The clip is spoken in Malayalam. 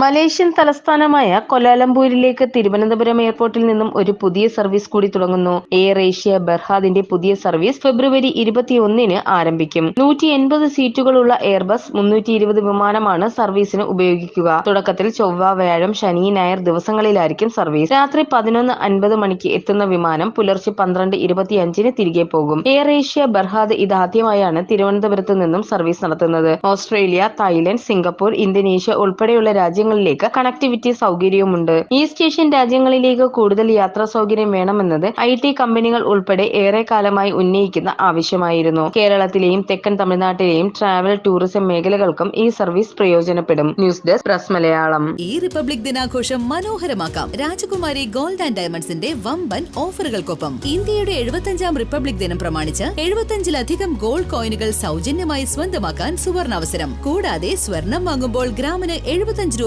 മലേഷ്യൻ തലസ്ഥാനമായ കൊലാലംപൂരിലേക്ക് തിരുവനന്തപുരം എയർപോർട്ടിൽ നിന്നും ഒരു പുതിയ സർവീസ് കൂടി തുടങ്ങുന്നു. എയർ ഏഷ്യ ബർഹാദിന്റെ പുതിയ സർവീസ് ഫെബ്രുവരി ഇരുപത്തിയൊന്നിന് ആരംഭിക്കും. നൂറ്റി എൺപത് സീറ്റുകളുള്ള എയർബസ് മുന്നൂറ്റി ഇരുപത് വിമാനമാണ് സർവീസിന് ഉപയോഗിക്കുക. തുടക്കത്തിൽ ചൊവ്വ വ്യാഴം ശനി ഞായർ ദിവസങ്ങളിലായിരിക്കും സർവീസ്. രാത്രി പതിനൊന്ന് അൻപത് മണിക്ക് എത്തുന്ന വിമാനം പുലർച്ചെ പന്ത്രണ്ട് ഇരുപത്തിയഞ്ചിന് തിരികെ പോകും. എയർ ഏഷ്യ ബർഹാദ് ഇതാദ്യമായാണ് തിരുവനന്തപുരത്ത് നിന്നും സർവീസ് നടത്തുന്നത്. ഓസ്ട്രേലിയ തായ്ലൻഡ് സിംഗപ്പൂർ ഇന്തോനേഷ്യ ഉൾപ്പെടെയുള്ള രാജ്യങ്ങളിലേക്ക് കണക്ടിവിറ്റി സൗകര്യവുമുണ്ട്. ഈസ്റ്റ് ഏഷ്യൻ രാജ്യങ്ങളിലേക്ക് കൂടുതൽ യാത്രാ സൗകര്യം വേണമെന്നത് ഐ ടി കമ്പനികൾ ഉൾപ്പെടെ ഏറെ കാലമായി ഉന്നയിക്കുന്ന ആവശ്യമായിരുന്നു. കേരളത്തിലെയും തെക്കൻ തമിഴ്നാട്ടിലെയും ട്രാവൽ ടൂറിസം മേഖലകൾക്കും ഈ സർവീസ് പ്രയോജനപ്പെടും. ന്യൂസ് ഡെസ്ക് പ്രസ് മലയാളം ഈ റിപ്പബ്ലിക് ദിനാഘോഷം മനോഹരമാക്കാം. രാജകുമാരി ഗോൾഡ് ആൻഡ് ഡയമണ്ട്സിന്റെ വമ്പൻ ഓഫറുകൾക്കൊപ്പം. ഇന്ത്യയുടെ എഴുപത്തഞ്ചാം റിപ്പബ്ലിക് ദിനം പ്രമാണിച്ച് എഴുപത്തഞ്ചിലധികം ഗോൾഡ് കോയിനുകൾ സൗജന്യമായി സ്വന്തമാക്കാൻ സുവർണാവസരം. കൂടാതെ സ്വർണം വാങ്ങുമ്പോൾ ഗ്രാമിന് എഴുപത്തഞ്ച്